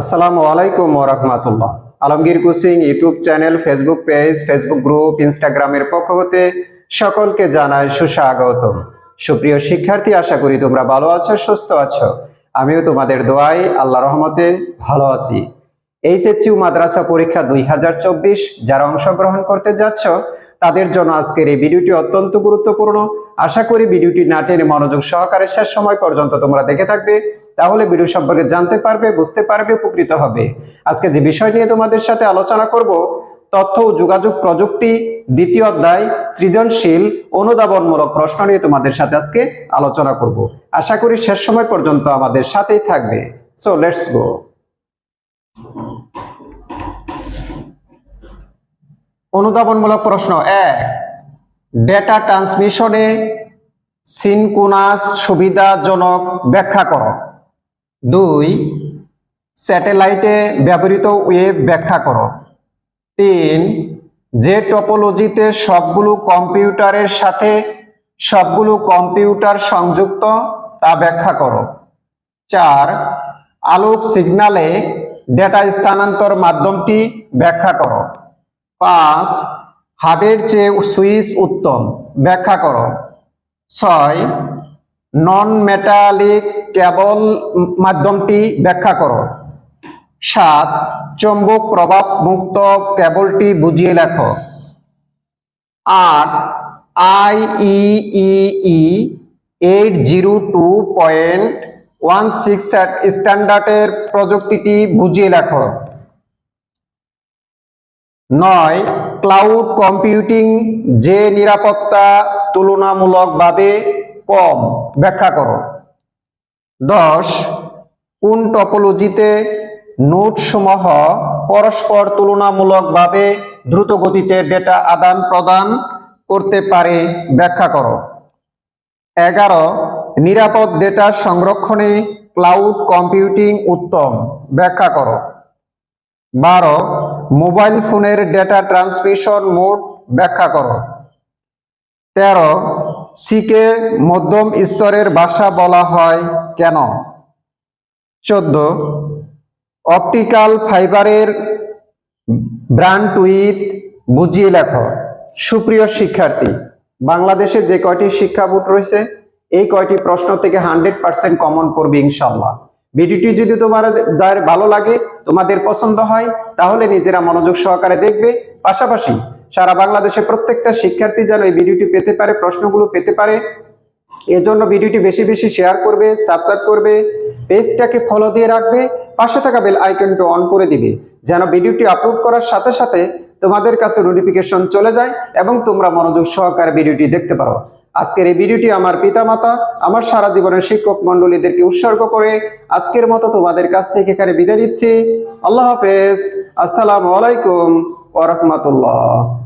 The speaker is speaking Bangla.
আসসালামু আলাইকুম ওরহমাতুল্লাহ Alamgir কুসিং YouTube channel, Facebook page, Facebook group, ইনস্টাগ্রামের পক্ষ হতে সকলকে জানাই সুস্বাগতম। সুপ্রিয় শিক্ষার্থী, আশা করি তোমরা ভালো আছো, সুস্থ আছো। আমিও তোমাদের দোয়াই আল্লাহ রহমতে ভালো আছি। এইচএসইউ মাদ্রাসা পরীক্ষা দুই হাজার চব্বিশ, যারা অংশগ্রহণ করতে যাচ্ছ, তাদের জন্য আজকের এই ভিডিওটি অত্যন্ত গুরুত্বপূর্ণ। আশা করি ভিডিওটি না টেনে মনোযোগ সহকারে শেষ সময় পর্যন্ত তোমরা দেখে থাকবে। তাহলে ভিডিও সম্পর্কে জানতে পারবে, বুঝতে পারবে, উপকৃত হবে। আজকে যে বিষয় নিয়ে তোমাদের সাথে আলোচনা করব, তথ্য ও যোগাযোগ প্রযুক্তি, দ্বিতীয় অধ্যায়, সৃজনশীল, অনুধাবনমূলক প্রশ্ন নিয়ে তোমাদের সাথে আজকে আলোচনা করব। আশা করি শেষ সময় পর্যন্ত আমাদের সাথেই থাকবে। সো লেটস গো অনুধাবনমূলক প্রশ্ন এক ডেটা ট্রান্সমিশনে সিনকুনাস সুবিধাজনক ব্যাখ্যা করো। দুই, স্যাটেলাইটে ব্যবহৃত ওয়েব ব্যাখ্যা করো। তিন, যে টপোলজিতে সবগুলো কম্পিউটারের সাথে সবগুলো কম্পিউটার সংযুক্ত, তা ব্যাখ্যা করো। চার, আলোক সিগনালে ডেটা স্থানান্তর মাধ্যমটি ব্যাখ্যা করো। পাঁচ, হাবের চেয়ে সুইচ উত্তম, ব্যাখ্যা করো। ছয় নন মেটালিক কেবল মাধ্যমটি ব্যাখ্যা করো। সাত, চৌম্বক প্রভাব মুক্ত কেবলটি বুঝিয়ে লেখো। আট, I E eight zero two point one six স্ট্যান্ডার্ডের প্রযুক্তিটি বুঝিয়ে লেখো। নয়, ক্লাউড কম্পিউটিং যে নিরাপত্তা তুলনামূলকভাবে কম, ব্যাখ্যা করো। দশ, কোন টপোলজিতে নোটসমূহ পরস্পর তুলনামূলকভাবে দ্রুত গতিতে ডেটা আদান প্রদান করতে পারে, ব্যাখ্যা করো। এগারো, নিরাপদ ডেটা সংরক্ষণে ক্লাউড কম্পিউটিং উত্তম, ব্যাখ্যা করো। বারো মোবাইল ফোনের ডেটা ট্রান্সমিশন মোড ব্যাখ্যা করো। তেরো সিকে মধ্যম স্তরের ভাষা বলা হয় কেন? চোদ্দ। অপটিক্যাল ফাইবারের ব্র্যান্ড উইথ বুঝিয়ে লেখো। সুপ্রিয় শিক্ষার্থী, বাংলাদেশে যে কয়টি শিক্ষা বোর্ড রয়েছে, এই কয়টি প্রশ্ন থেকে হান্ড্রেড পার্সেন্ট কমন পড়বে ইনশাল্লাহ ভিডিওটি যদি তোমাদের ভালো লাগে, তোমাদের পছন্দ হয়, তাহলে নিজেরা মনোযোগ সহকারে দেখবে। পাশাপাশি সারা বাংলাদেশে প্রত্যেকটা শিক্ষার্থী যেন এই ভিডিওটি পেতে পারে, প্রশ্নগুলো পেতে পারে। এজন্য ভিডিওটি বেশি বেশি শেয়ার করবে, সাবস্ক্রাইব করবে, পেজটাকে ফলো দিয়ে রাখবে, পাশে থাকা বেল আইকনটা অন করে দিবে, যেন ভিডিওটি আপলোড করার সাথে সাথে তোমাদের কাছে নোটিফিকেশন চলে যায় এবং তোমরা মনোযোগ সহকারে ভিডিওটি দেখতে পারো। আজকের এই ভিডিওটি আমার পিতামাতা, আমার সারা জীবনের শিক্ষক মন্ডলীদেরকে উৎসর্গ করে আজকের মতো তোমাদের কাছ থেকে এখানে বিদায় নিচ্ছি। আল্লাহ হাফেজ। আসসালামু আলাইকুম ওরহমতুল্লাহ